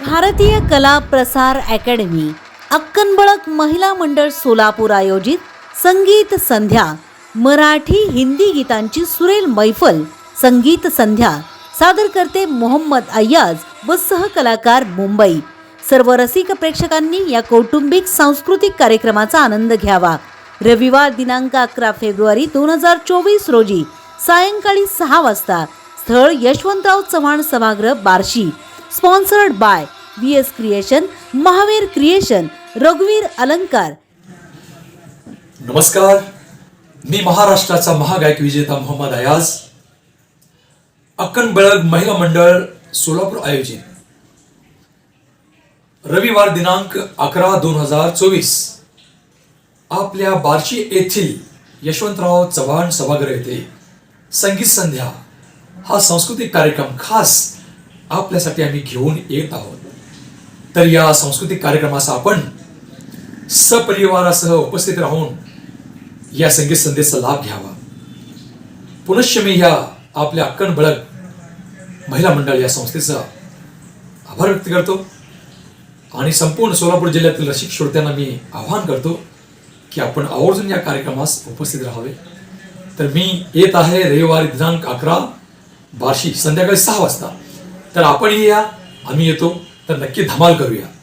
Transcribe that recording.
भारतीय कला प्रसार अकॅडमी अक्कनबळक महिला मंडळ सोलापूर आयोजित संगीत संध्या मराठी हिंदी गीतांची सुरेल मैफल संगीत संध्या सादर करते मोहम्मद अय्याज व सहकलाकार मुंबई. सर्व रसिक प्रेक्षकांनी या कौटुंबिक सांस्कृतिक कार्यक्रमाचा आनंद घ्यावा. रविवार दिनांक अकरा फेब्रुवारी दोन हजार चोवीस रोजी सायंकाळी सहा वाजता स्थळ यशवंतराव चव्हाण सभागृह Barshi sponsored by V S creation Mahavir creation रघुवीर अलंकार नमस्कार. मी महाराष्ट्राचा महागायक विजेता मोहम्मद अयाज. अक्कन बळग महिला मंडळ सोलापूर आयोजित. रविवार दिनांक अकरा दोन हजार चोवीस. आपल्या बार्शी येथील यशवंतराव चव्हाण सभागृह येथे संगीत संध्या हा सांस्कृतिक कार्यक्रम खास आपल्यासाठी आम्ही घेऊन येत आहोत. तर या सांस्कृतिक कार्यक्रमास आपण सपरिवारासह उपस्थित राहून या संगीत संध्येचा लाभ घ्यावा. पुनश्च मी ह्या आपल्या अक्कन बळक महिला मंडळ या संस्थेचा आभार व्यक्त करतो. आणि संपूर्ण सोलापूर जिल्ह्यातील रसिक श्रोत्यांना मी आवाहन करतो की आपण आवर्जून या कार्यक्रमास उपस्थित राहावे. तर मी येत आहे रविवारी दिनांक अकरा बार्शी संध्याकाळी सहा वाजता. तर आपणही या आम्ही येतो. तर नक्की धमाल करूया.